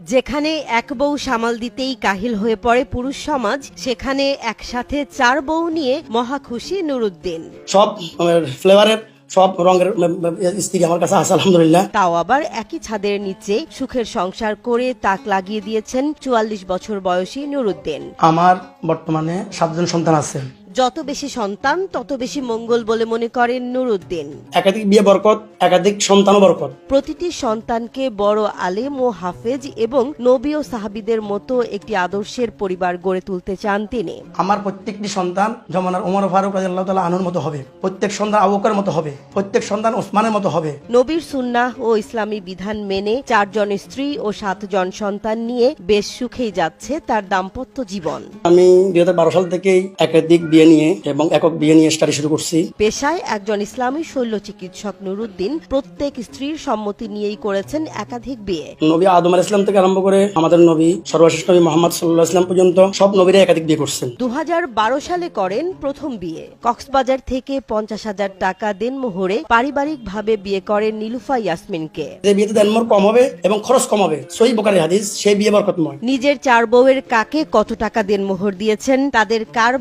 যেখানে এক বউ সামাল দিতেই কাহিল হয়ে পড়ে পুরুষ সমাজ সেখানে একসাথে চার বউ নিয়ে মহা খুশি নুরুদ্দিন। সব ফ্লেভারের সব রঙের উম, স্ত্রী আমার কাছে আছে আলহামদুলিল্লাহ। তাও আবার একই ছাদের নিচে সুখের সংসার করে তাক লাগিয়ে দিয়েছেন চুয়াল্লিশ বছর বয়সী নুরুদ্দিন। আমার বর্তমানে সাতজন সন্তান আছে। যত বেশি সন্তান তত বেশি মঙ্গল বলে মনে করেন নুরুদ্দিন। একাধিক বিয়ে বরকত একাধিক সন্তানও বরকত। প্রতিটি সন্তানকে বড় আলেম ও হাফেজ এবং নবী ও সাহাবিদের মতো একটি আদর্শের পরিবার গড়ে তুলতে চান তিনি। আমার প্রত্যেকটি সন্তান জমানার ওমর ফারুক আল্লাহ তালা আনুর মতো হবে। প্রত্যেক সন্তান আবুকার মতো হবে। প্রত্যেক সন্তান ওসমানের মতো হবে। নবীর সুন্নাহ ও ইসলামী বিধান মেনে চারজন স্ত্রী ও সাতজন সন্তান নিয়ে বেশ সুখেই যাচ্ছে তার দাম্পত্য জীবন। আমি দুই হাজার বারো সাল থেকেই একাধিক বিয়ে নিয়ে এবং একক বিয়ে নিয়ে স্টাডি শুরু করছি। পেশায় একজন ইসলামী শল্য চিকিৎসক নুরুদ্দিন প্রত্যেক স্ত্রীর সম্মতি নিয়েই করেছেন একাধিক বিয়ে। নবী আদম আল ইসলাম থেকে আরম্ভ করে আমাদের নবী সর্বশেষ নবী মোহাম্মদ সাল্লাহ ইসলাম পর্যন্ত সব নবীরা একাধিক বিয়ে করছেন। দু সালে করেন প্রথম বিয়ে। কক্সবাজার থেকে পঞ্চাশ হাজার টাকা দেনমোহরে পারিবারিকভাবে বিয়ে করেন নীলুফা ইয়াসমিনকে। যে বিয়েতে দেনমোর কম হবে এবং খরচ কম হবে। বোকারি হাদিস সেই বিয়ে বরকতময়। নিজের চার বউয়ের কাকে কত টাকা দেনমোহর দিয়েছেন তাদের কার